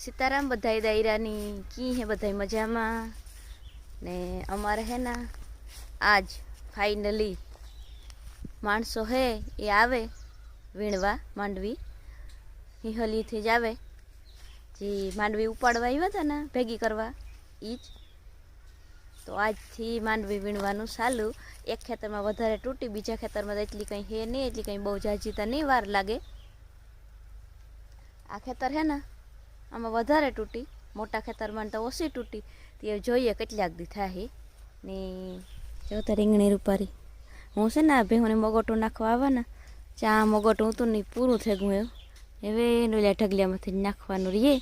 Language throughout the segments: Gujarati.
સીતારામ બધાય દાયરાની કી હે બધાય મજામાં? ને અમારે હે ના આજ ફાઇનલી માણસો હે એ આવે વીણવા માંડવી. હિહલીથી જ આવે. જે માંડવી ઉપાડવા આવ્યા હતા ને, ભેગી કરવા એ જ તો આજથી માંડવી વીણવાનું ચાલુ. એક ખેતરમાં વધારે તૂટી, બીજા ખેતરમાં તો એટલી કંઈ હે નહીં, એટલી કંઈ બહુ જાજીતા નહીં વાર લાગે. આ ખેતર હે ને આમાં વધારે તૂટી, મોટા ખેતરમાં તો ઓછી તૂટી. તે જોઈએ કેટલાક દી થાય ને જો તો રીંગણી રૂપારી. હું છે ને ભેહુને મગોટું નાખવા આવે ને ચા, મગોટું હતું નહીં, પૂરું થઈ ગયું એવું હવે એનું લે ઢગલિયામાંથી નાખવાનું રહીએ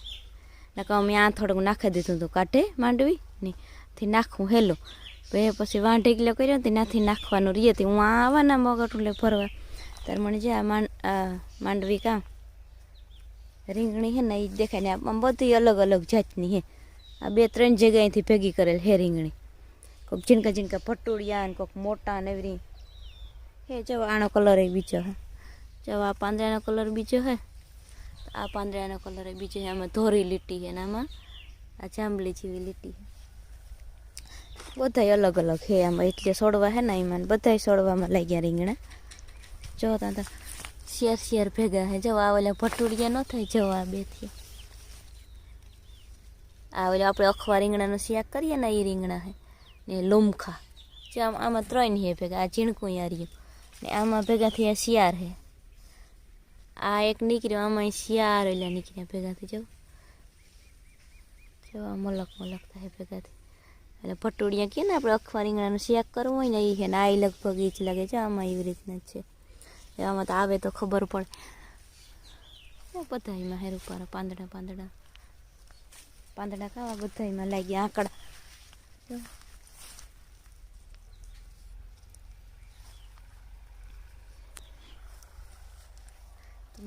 નકર અમે આ થોડુંક નાખી દીધું હતું કાઢે માંડવી ને થી નાખવું હેલો. બે પછી વાં ઢગલો કર્યો ને ત્યાંથી નાખવાનું રહીએ તે હું આ આવવાના મગોટું લે ભરવા. ત્યારે મને જે આ માંડવી કામ રીંગણી હે ને એ દેખાય ને આમ બધી અલગ અલગ જાતની હે આ બે ત્રણ જગ્યાએથી ભેગી કરેલ હે રીંગણી. કોઈક ઝીણકા ઝીણકા ભટુડિયા ને કોઈક મોટા ને એવી હે જો આનો કલર એ બીજો હે. જો આ પાંદડાનો કલર બીજો હે. આ પાંદડાનો કલર એ બીજો હે. આમાં ધોરી લીટી હે ને આમાં. આ જાંબલી જેવી લીટી હે બધાય અલગ અલગ હે આમાં. એટલે સોડવા હે ને એમાં બધાય સોડવામાં લાગ્યા રીંગણા. જો ત્યાં તો શેર શેર ભેગા હે. જો આ ઓલા ભટુડિયા ન થાય, જો આ બેથી આ ઓલા આપણે અખવા રીંગણાનું શિયાક કરીએ ને એ રીંગણા હે. ને લોમખા. જે આમ આમાં ત્રણ હે ભેગા. આ ઝીણકું યાર્યું ને આમાં ભેગા થયા શિયાર હે. આ એક નીકળ્યો, આમાં શિયાર ઓલા નીકળ્યા ભેગાથી જો. જો આ મલક મલક થાય ભેગાથી એટલે ભટુડિયા કહે ને આપણે અખવા રીંગણાનું શિયાક કરવું હોય ને એ છે ને આ લગભગ એ જ લાગે. છે આમાં એવી રીતના જ છે. એવામાં તો આવે તો ખબર પડે. ઓ બધાયમાં હેર ઉપર પાંદડા પાંદડા? પાંદડા ખાવા બધાયમાં લાગ્યા આંકડા.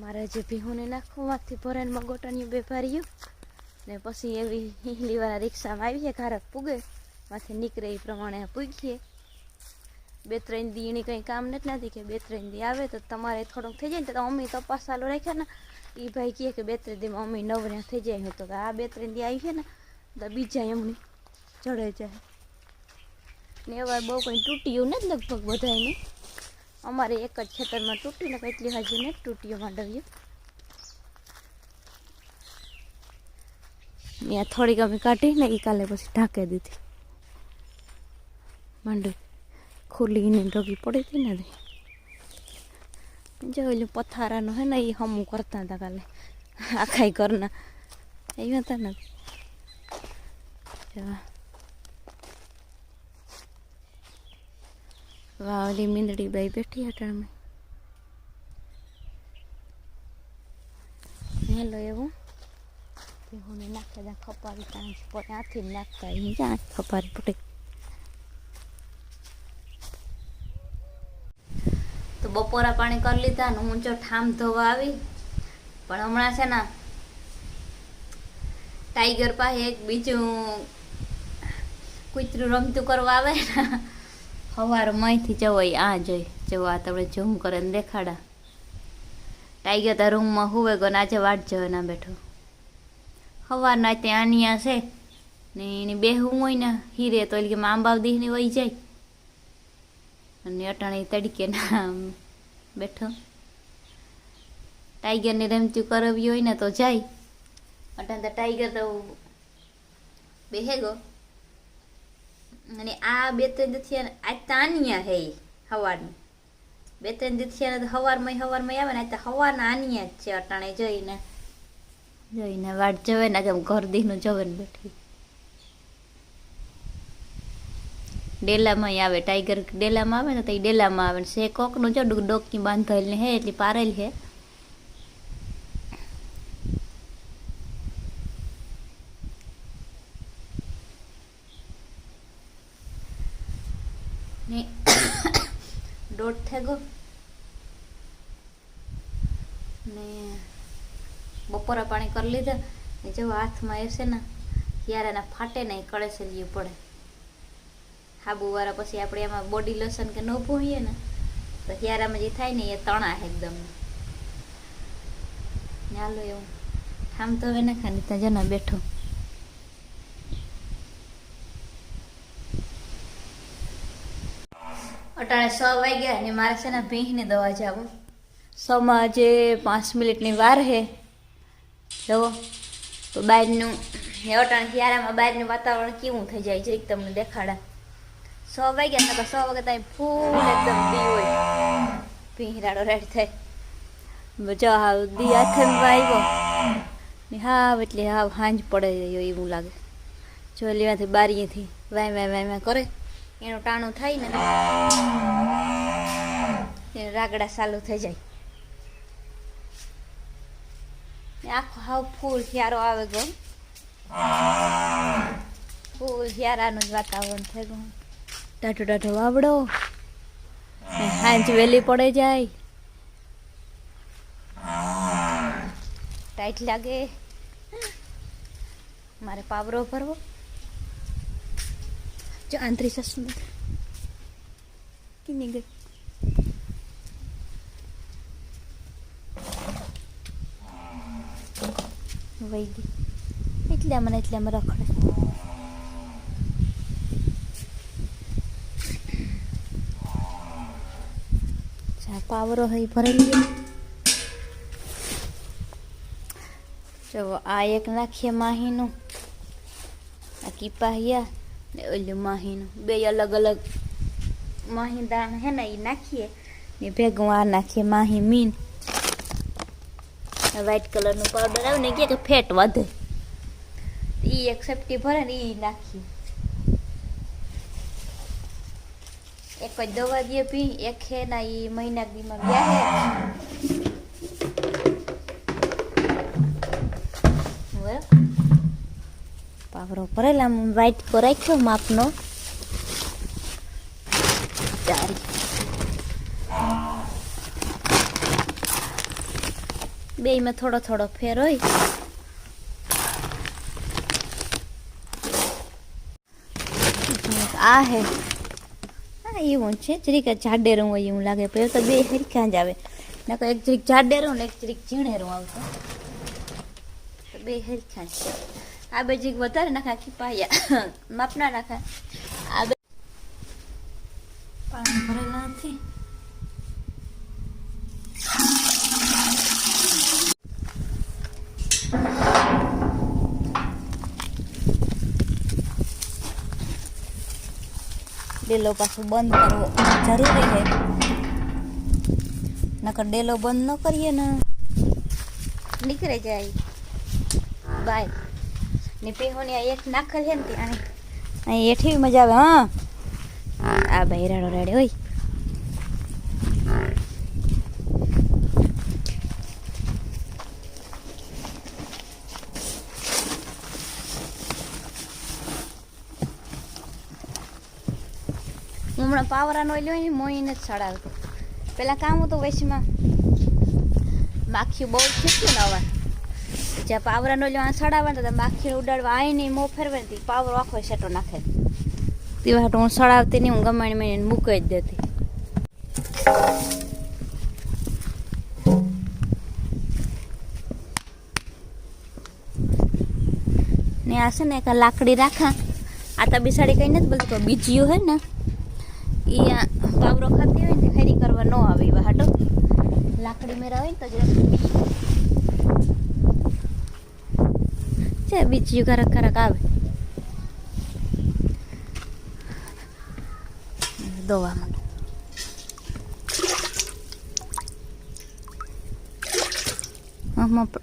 મારે જે ભીહુને નાખવું માંથી ભરાઈને મગોટાની બે ભાર્યું ને પછી એવી હિંગલીવાળા રિક્ષામાં આવીએ, ઘારક પૂગે. માથે નીકળે એ પ્રમાણે પૂગીએ. બે ત્રણ દી એની કંઈ કામ નથી નથી કે બે ત્રણ દી આવે તો તમારે થોડુંક થઈ જાય ને તો મમ્મી તપાસ ચાલુ રાખ્યા ને એ ભાઈ કહે કે બે ત્રણ દીમાં મમ્મી નવર્યા થઈ જાય. હું તો કે આ બે ત્રણ દી આવી છે ને, તો બીજા એમની ચડે જાય. ને એવા બહુ કંઈ તૂટ્યું નથી લગભગ બધાને અમારે એક જ ખેતરમાં તૂટ્યું ને એટલી હજી નથી તૂટ્યું માંડવ્યું ત્યાં થોડીક અમે કાઢી ને એ કાલે પછી ઢાંકી દીધી. માંડવી. ખુલ્લીને ઢગી પડી હતી ને જો ઓલું પથારાનું હે ને એ હમું કરતા હતા કાલે આખાઈ ઘરના આવ્યા હતા ને. વાહ ઓલી મીંદડી બાઈ બેઠી હટાણમાં હેલો એવું હું નાખે ખપારી ત્યાં જ નાખતા અહીં જ્યાં ખપારી પડે બપોરા પાણી કરી લીધા ને હું જો ઠામ ધોવા આવી. પણ હમણાં છે ને, ટાઈગર પાસે એક બીજું કૂતરું રમતું કરવા આવે ને સવાર મયથી જવાય, આ જોઈ, જવા તમે ઝૂમ કરે ને દેખાડા. ટાઈગર તો રૂમમાં હુવે ગયો ને આજે વાટ જોવે ના બેઠો. સવારના ત્યાં આનિયા છે ને એની બેહું હોય ને, હીરે તો એટલે કે આંબાવ દીહની વહી જાય. અને અટાણી તડકે ના બેઠો. ટાઈગરને રમતું કરવી હોય ને તો જાય. અટાણ તો ટાઈગર તો બેહેગો. અને આ બે ત્રણ દિથિયા આ તાનિયા હે હવારની બે ત્રણ દિવસ તો હવારમાં હવારમાં આવે ને આ તો હવારના આનિયા જ છે અટાણે જોઈને. જોઈને વાટ જવે ને કેમ ઘર દીનું જવે ને બેઠી. ડેલામાં આવે ટાઈગર ડેલામાં આવે ને તો એ ડેલામાં આવે ને સે કોકનું જો ડોકની બાંધેલ ને હે એટલી પારેલ હે. દોઢ થેગો ને બપોરા પાણી કરી લીધા જો હાથમાં એસે ને ત્યારે એના ફાટે નહીં કળે લેવું પડે. હાબુવાળા પછી આપણે એમાં બોડી લોશન કે ન ભોઈએ ને, તો હિયારામાં જે થાય ને એ તણા એકદમ. ચાલો એવું. આમ તો હવે ના ખાની ત્યાં જના બેઠો. અટાણે સો વાગ્યા અને મારે છે ને ભીંહની દવા જાવું. સોમાં જે પાંચ મિનિટની વાર હે. જવો તો બહારનું અટાણે હિયારામાં બહારનું વાતાવરણ કેવું થઈ જાય છે તમને દેખાડા. સો વાગ્યા નકર સો વાગે ત્યાં ફૂલ એકદમ દી હોય ભીંહરાડો રેડ થાય જો હાવ દી હાથે આવ્યો હાવ એટલે હાવ હાંજ પડે જાય એવું લાગે જો લેવાથી બારીએથી વાય વાય વાય વાય કરે એનું ટાણું થાય ને રાગડા ચાલુ થઈ જાય આખો હાવ ફૂલ હિયારો આવે ગયો ફૂલ હિયારાનું જ વાતાવરણ થઈ ગયું ટાઢો ટાઢો વાવડો હાંજ વહેલી પડે જાય. ટાઈટ લાગે. મારે પાવરો ભરવો. જો આંતરી સસુ કિની ગઈ? વહી ગઈ. એટલે મને, એટલે રખડે. પાવરો હોય ભરાઈ ગયો. જો આ એક નાખીએ માહીનું. આ કીપાહિયા ને ઓલું માહીનું. બે અલગ અલગ માહી દાણ હે ને એ નાખીએ. ને ભેગું આ નાખીએ માહી મીન. વ્હાઈટ કલરનું પાવડર આવે ને કે ફેટ વધે. એ એક સેફટી ભરે ને એ નાખીએ. એક જ દવા દે પી, એક હે ના એ મહિના દીમાં ગયા હે. પાવરો ભરેલા વ્હાઈટ કો રાખ્યો માપનો. ચારી બેયમાં થોડો થોડો ફેર હોય. આ હા. એવું છે? જરીક જાડેરું હોય એવું લાગે પછી તો બે હરખા જ આવે. નકર એક જરીક જાડેરું ને એક જરીક ઝીણેરું આવશે તો બે હરખા છે. આ બે જીક વધારે નાખા કે પાયા? માપના નાખા? આ બે પાણી ભરેલા નથી. ડેલો પાછો બંધ કરવો જરૂરી છે. નકર ડેલો બંધ ન કરીએ ને. નીકળે જાય. બાય. ને પેહોની એક નાખલ છે ને ત્યાં એઠી મજા આવે, હા. આ બૈરાડો રેડે હોય હમણાં પાવરાનો લ્યો ને મોઈને જ સડાવતો પેલા કામ હતું વૈશમાં. માખી બહુ છીક્યું ને જ્યાં પાવરાનો લ્યો, આ સડાવવા ને તો માખી ઉડાડવા આવી નહીં મો ફેરવે ને પાવરો આખો સેટો નાખે. તે હું સડાવતી નહીં, હું ગમાણી મને મૂકી જ દેતી. ને આ છે ને, એક લાકડી રાખા. આ તો બિસાડી કઈ નથી બોલતી બીજી હે ને. એ પાવરો ખાતી હોય ને ફેરી કરવા ન આવે એવા લાકડી મેરા તો જરા છે, બીજું કરક કરક આવે. દોવા માંડે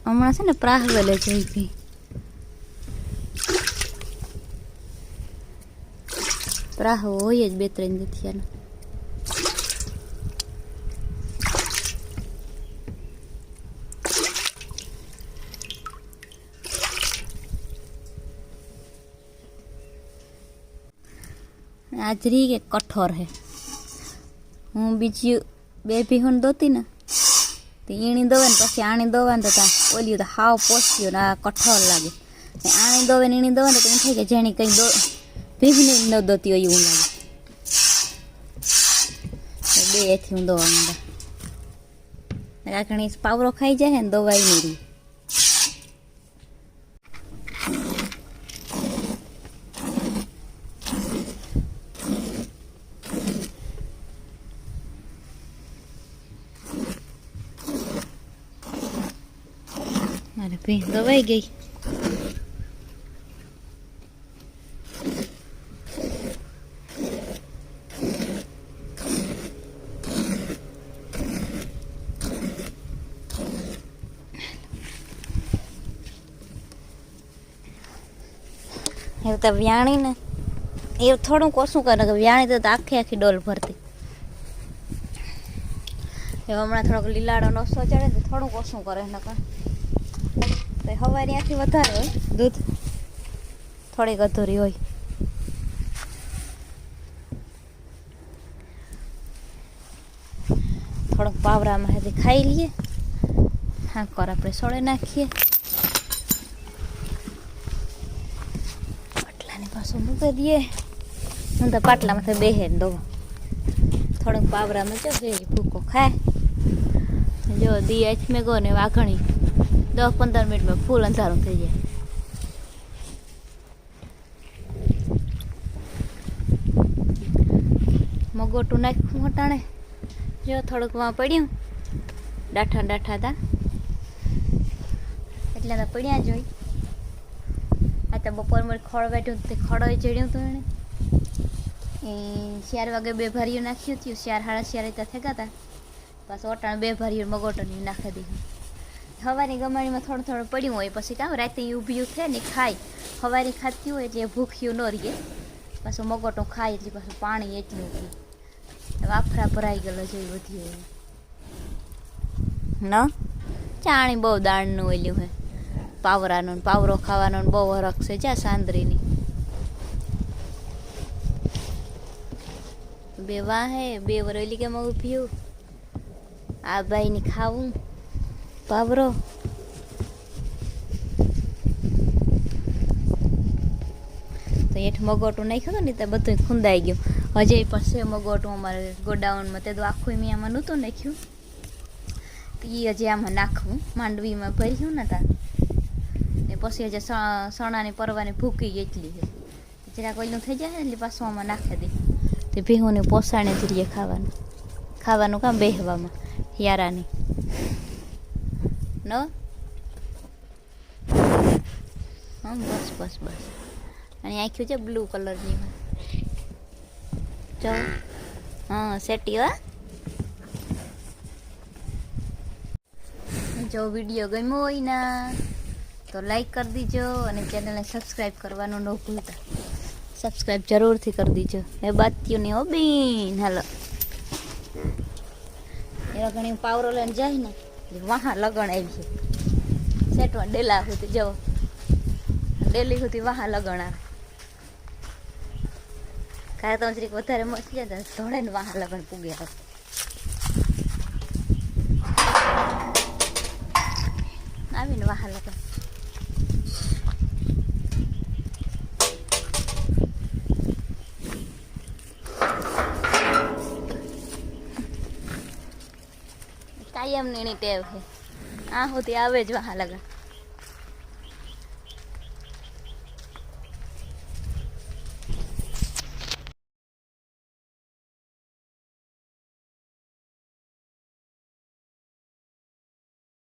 હમણાં છે ને પ્રાહવેલે જોઈ ગઈ પ્રાહ હોય જ બે ત્રણ જથિયાનો આજરી કે કઠોર હે. હું બીજી બે ભીહું દોતી ને, તો ઈણી દોવે ને પછી આણી દોવે ને તો ત્યાં ઓલી તો હાવ પોસ્યું ને આ કઠોર લાગે. આણી દોવે ને ઈણી દોવે ને તો એમ થાય કે જેણી કંઈ દો ભીગને ન દોતી હોય એવું લાગે બે એથી હું દવા માંડા રાખણી પાવરો ખાઈ જાય ને દવાઈ નહીં રહી. Maravilha, ainda vai. એવું તો વ્યાણી ને એ થોડુંક ઓછું કરે, કે વ્યાણી તો આખી આખી ડોલ ભરતી. એ હમણાં થોડોક લીલાડો નસો ચડે તો થોડુંક ઓછું કરે, નકર. તો હવારી આખી વધારે હોય, દૂધ. થોડીક અધૂરી હોય. થોડોક પાવરામાં હજી ખાઈ લઈએ. હા, કર આપણે સોળે નાખીએ. પાછું મૂકી હું તો પાટલામાંથી બેહે દઉં થોડોક પાવરામાં જો બે ભૂકો ખાય. જો, દી આચમે ગો ને વાઘણી. દસ પંદર મિનિટમાં ફૂલ અંધારું થઈ જાય. મગોટું નાખ્યું હટાણે. જો, થોડુંક વાં પડ્યું. ડાઠા ડાઠા હતા એટલે પડ્યા જ હોય. આ તો બપોરમાં ખડ બેઠું તે ખડોય ચડ્યું હતું એને એ ચાર વાગે બે ભારીઓ નાખ્યું હતું ચાર સાડા ચાર રીતે થયા હતા પાછું ઓટાણ બે ભારીઓ મગોટની નાખી દીધું. હવાની ગમાણીમાં થોડું થોડું પડ્યું હોય પછી કામ રાતે ઊભી થાય ને ખાય. હવારી ખાતી હોય એટલે ભૂખ્યું ન રહીએ. પાછું મગોટો ખાય એટલે પાછું પાણી એટલું પીએ વાફરા ભરાઈ ગયેલો જોઈ વધ્યું એવું ન? ચાણી બહુ દાળનું ઓલ્યું હે. પાવરાનું ને પાવરો ખાવાનો ને બહુ હરખ છે. જ્યાં સાંદરીની. બે વાહે બે વરોલી કે ઉભ્યું આ બાઈની ખાવું? પાવરો? તો એઠ મગોટું નાખ્યું હતું ને તે બધું ખૂંદાઈ ગયું. હજે પછી મગોટું અમારે ગોડાઉનમાં. તે તો આખું મેં આમાં નહોતું નાખ્યું. એ હજી આમાં નાખવું. માંડવીમાં ભર્યું ને તા ને પછી હજી સણાની પરવાની ભૂકી એટલી છે. જરાક ઓઈલું થઈ જાય એટલે પાછું નાખી દે. તે ભેહુંને પોસાણે જ લઈએ ખાવાનું. ખાવાનું કામ બેહવામાં, યારાની. ન? હા બસ બસ બસ. અને આંખ્યું છે બ્લુ કલરની જો. હા, સેટી હા. જો વીડિયો ગમ્યો હોય ના. તો લાઈક કરી દીજો અને ચેનલને સબસ્ક્રાઈબ કરવાનું ન ભૂલતા. સબસ્ક્રાઈબ જરૂરથી કરી દીજો. એ બાતીઓની હો બીન હાલો. એવા ઘણી પાવરો લઈને જાય ને વાહા લગણ આવી છે. સેટમાં ડેલા સુધી જવો ડેલી સુધી વાહા લગણ આવે. કાં તો જરીક વધારે મસ્ત તો ધોળે ને વાહા લગણ પૂગ્યા આવે આવીને વાહ લગણ કાયમની ટેવ છે. આ સુધી આવે જ વાહ લગણ